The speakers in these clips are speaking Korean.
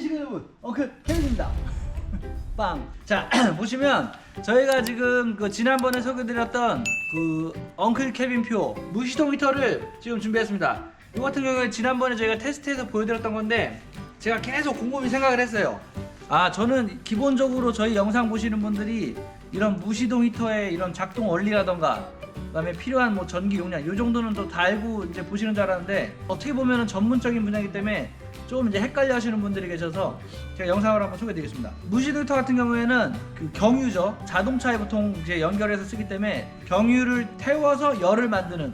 안녕하십니까 여러분 엉클 케빈입니다 빵. 자 보시면 저희가 지금 그 지난번에 소개드렸던 그 엉클 케빈 표 무시동 히터를 지금 준비했습니다. 이 같은 경우에 지난번에 저희가 테스트해서 보여드렸던 건데 제가 계속 곰곰이 생각을 했어요. 아 저는 기본적으로 저희 영상 보시는 분들이 이런 무시동 히터의 이런 작동 원리라던가 그다음에 필요한 뭐 전기 용량 이 정도는 또 다 알고 이제 보시는 줄 알았는데 어떻게 보면은 전문적인 분야이기 때문에 좀 이제 헷갈려 하시는 분들이 계셔서 제가 영상을 한번 소개드리겠습니다. 무시동 히터 같은 경우에는 그 경유죠. 자동차에 보통 이제 연결해서 쓰기 때문에 경유를 태워서 열을 만드는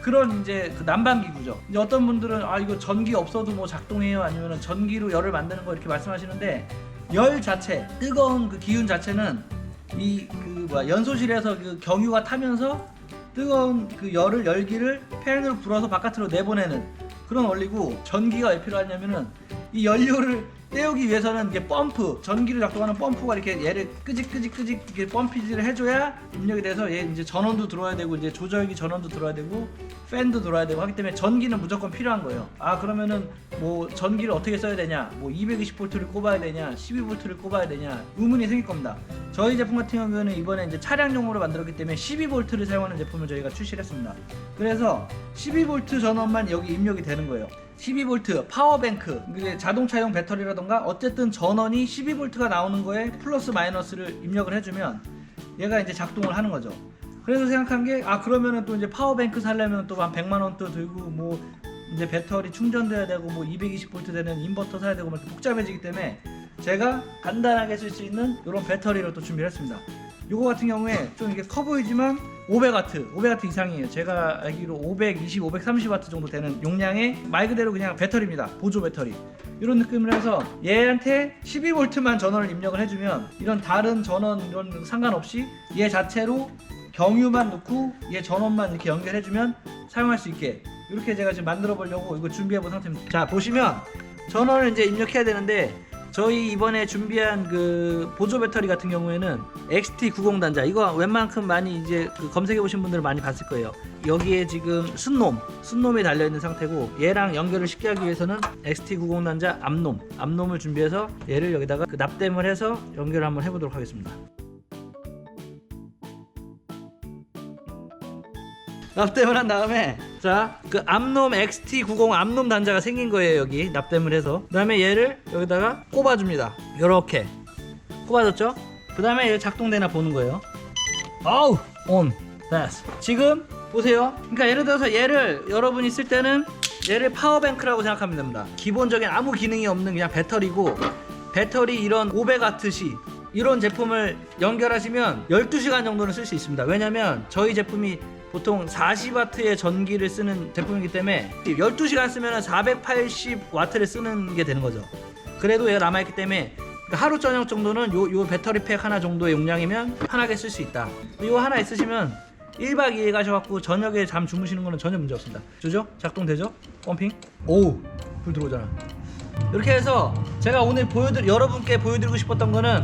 그런 이제 그 난방 기구죠. 이제 어떤 분들은 아 이거 전기 없어도 뭐 작동해요 아니면은 전기로 열을 만드는 거 이렇게 말씀하시는데 열 자체 뜨거운 그 기운 자체는 이 그 뭐야 연소실에서 그 경유가 타면서 뜨거운 그 열을 열기를 팬으로 불어서 바깥으로 내보내는 그런 원리고 전기가 왜 필요하냐면은 이 연료를 떼우기 위해서는 이게 펌프 전기를 작동하는 펌프가 이렇게 얘를 끄직끄직 끄직 이렇게 펌피질을 해줘야 입력이 돼서 얘 이제 전원도 들어와야 되고 이제 조절기 전원도 들어와야 되고 팬도 들어와야 되고 하기 때문에 전기는 무조건 필요한 거예요. 아 그러면은 뭐 전기를 어떻게 써야 되냐? 뭐 220볼트를 꼽아야 되냐? 12볼트를 꼽아야 되냐? 의문이 생길 겁니다. 저희 제품 같은 경우는 이번에 이제 차량용으로 만들었기 때문에 12볼트를 사용하는 제품을 저희가 출시를 했습니다. 그래서 12볼트 전원만 여기 입력이 되는 거예요. 12볼트 파워뱅크 자동차용 배터리라던가 어쨌든 전원이 12볼트가 나오는 거에 플러스 마이너스를 입력을 해주면 얘가 이제 작동을 하는 거죠. 그래서 생각한 게 아 그러면은 또 이제 파워뱅크 살려면 또 한 100만 원 또 들고 뭐 이제 배터리 충전돼야 되고 뭐 220볼트 되는 인버터 사야 되고 막 복잡해지기 때문에 제가 간단하게 쓸 수 있는 이런 배터리를 또 준비를 했습니다. 요거 같은 경우에 좀 이게 커 보이지만 500W, 500W 이상이에요. 제가 알기로 520, 530W 정도 되는 용량의 말 그대로 그냥 배터리입니다. 보조 배터리. 이런 느낌을 해서 얘한테 12V만 전원을 입력을 해주면 이런 다른 전원 이런 상관없이 얘 자체로 경유만 넣고 얘 전원만 이렇게 연결해주면 사용할 수 있게 이렇게 제가 지금 만들어 보려고 이거 준비해 본 상태입니다. 자 보시면 전원을 이제 입력해야 되는데 저희 이번에 준비한 그 보조 배터리 같은 경우에는 XT90 단자 이거 웬만큼 많이 이제 그 검색해 보신 분들은 많이 봤을 거예요. 여기에 지금 순놈, 순놈이 달려 있는 상태고 얘랑 연결을 쉽게 하기 위해서는 XT90 단자 암놈, 암놈을 준비해서 얘를 여기다가 그 납땜을 해서 연결을 한번 해보도록 하겠습니다. 납땜을 한 다음에 자 그 암놈 XT90 암놈 단자가 생긴 거예요 여기. 납땜을 해서. 그 다음에 얘를 여기다가 꼽아줍니다. 요렇게. 꼽아줬죠? 그 다음에 얘 작동되나 보는 거예요. 아우 온 됐어 지금 보세요. 그러니까 예를 들어서 얘를 여러분이 쓸 때는 얘를 파워뱅크라고 생각하면 됩니다. 기본적인 아무 기능이 없는 그냥 배터리고 배터리 이런 500와트시 이런 제품을 연결하시면 12시간 정도는 쓸 수 있습니다. 왜냐면 저희 제품이 보통 40와트의 전기를 쓰는 제품이기 때문에 12시간 쓰면 480와트를 쓰는 게 되는 거죠. 그래도 얘가 남아있기 때문에 그러니까 하루 저녁 정도는 요, 요 배터리 팩 하나 정도의 용량이면 편하게 쓸 수 있다. 이거 하나 있으시면 1박 2일 가셔갖고 저녁에 잠 주무시는 거는 전혀 문제 없습니다. 조죠? 작동되죠? 펌핑? 오우 불 들어오잖아. 이렇게 해서 제가 오늘 보여드 여러분께 보여드리고 싶었던 거는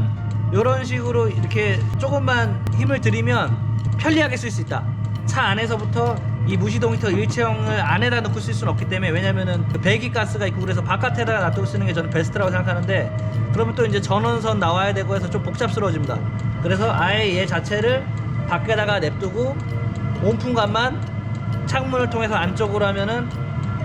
이런 식으로 이렇게 조금만 힘을 들이면 편리하게 쓸 수 있다. 차 안에서부터 이 무시동 히터 일체형을 안에다 넣고 쓸 수는 없기 때문에 왜냐면은 그 배기 가스가 있고 그래서 바깥에다가 놔두고 쓰는 게 저는 베스트라고 생각하는데 그러면 또 이제 전원선 나와야 되고 해서 좀 복잡스러워집니다. 그래서 아예 얘 자체를 밖에다가 냅두고 온풍감만 창문을 통해서 안쪽으로 하면은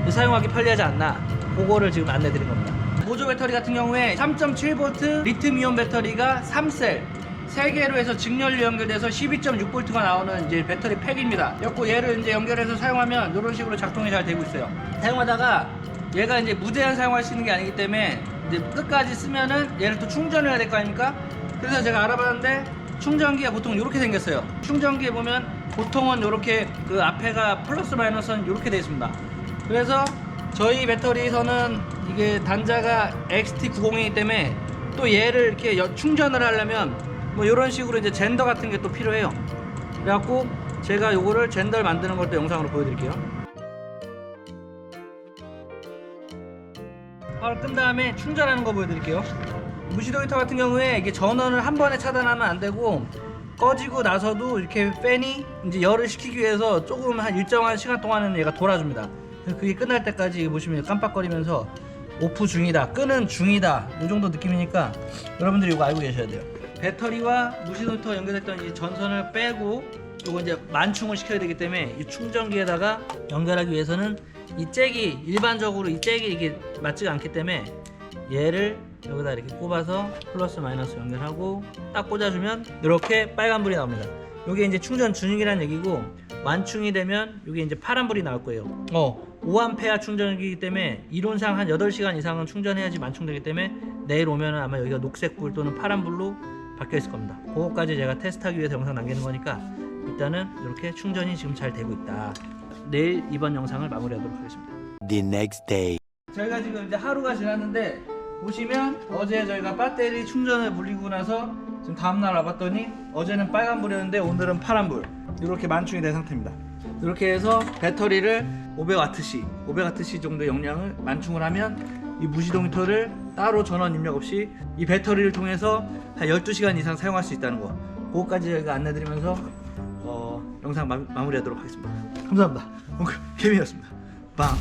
사용하기 편리하지 않나 그거를 지금 안내 드린 겁니다. 보조 배터리 같은 경우에 3.7V 리튬이온 배터리가 3셀 3개로 해서 직렬로 연결돼서 12.6V가 나오는 이제 배터리 팩입니다. 그래고 얘를 이제 연결해서 사용하면 이런 식으로 작동이 잘 되고 있어요. 사용하다가 얘가 이제 무제한 사용할 수 있는 게 아니기 때문에 이제 끝까지 쓰면은 얘를 또 충전을 해야 될 거 아닙니까? 그래서 제가 알아봤는데 충전기가 보통 이렇게 생겼어요. 충전기에 보면 보통은 이렇게 그 앞에가 플러스 마이너스는 이렇게 되어 있습니다. 그래서 저희 배터리에서는 이게 단자가 XT90이기 때문에 또 얘를 이렇게 여- 충전을 하려면 뭐 이런 식으로 이제 젠더 같은 게 또 필요해요. 그래갖고 제가 요거를 젠더를 만드는 걸 또 영상으로 보여드릴게요. 바로 끈 다음에 충전하는 거 보여드릴게요. 무시동 히터 같은 경우에 이게 전원을 한 번에 차단하면 안 되고 꺼지고 나서도 이렇게 팬이 이제 열을 식히기 위해서 조금 한 일정한 시간 동안은 얘가 돌아줍니다. 그게 끝날 때까지 보시면 깜빡거리면서 오프 중이다 끄는 중이다 이 정도 느낌이니까 여러분들이 이거 알고 계셔야 돼요 배터리와 무시노터 연결했던 이 전선을 빼고 이거 이제 만충을 시켜야 되기 때문에 이 충전기에다가 연결하기 위해서는 이 잭이 일반적으로 이 잭이 이게 맞지가 않기 때문에 얘를 여기다 이렇게 꼽아서 플러스 마이너스 연결하고 딱 꽂아주면 이렇게 빨간불이 나옵니다. 이게 이제 충전 중이라는 얘기고 완충이 되면 이게 이제 파란불이 나올 거예요. 어, 5A 충전기이기 때문에 이론상 한 8시간 이상은 충전해야지 만충되기 때문에 내일 오면은 아마 여기가 녹색불 또는 파란불로 바뀌어 있을 겁니다. 그거까지 제가 테스트하기 위해서 영상 남기는 거니까 일단은 이렇게 충전이 지금 잘 되고 있다. 내일 이번 영상을 마무리하도록 하겠습니다. The next day. 저희가 지금 이제 하루가 지났는데 보시면 어제 저희가 배터리 충전을 물리고 나서 지금 다음날 와봤더니 어제는 빨간불이었는데 오늘은 파란불 이렇게 만충이 된 상태입니다 이렇게 해서 배터리를 500W씩 500W씩 정도 용량을 만충을 하면 이 무시동 히터를 따로 전원 입력 없이 이 배터리를 통해서 한 12시간 이상 사용할 수 있다는 거. 그거까지 저희가 안내드리면서 어, 영상 마, 마무리하도록 하겠습니다. 감사합니다. 오늘 케빈이었습니다. 빵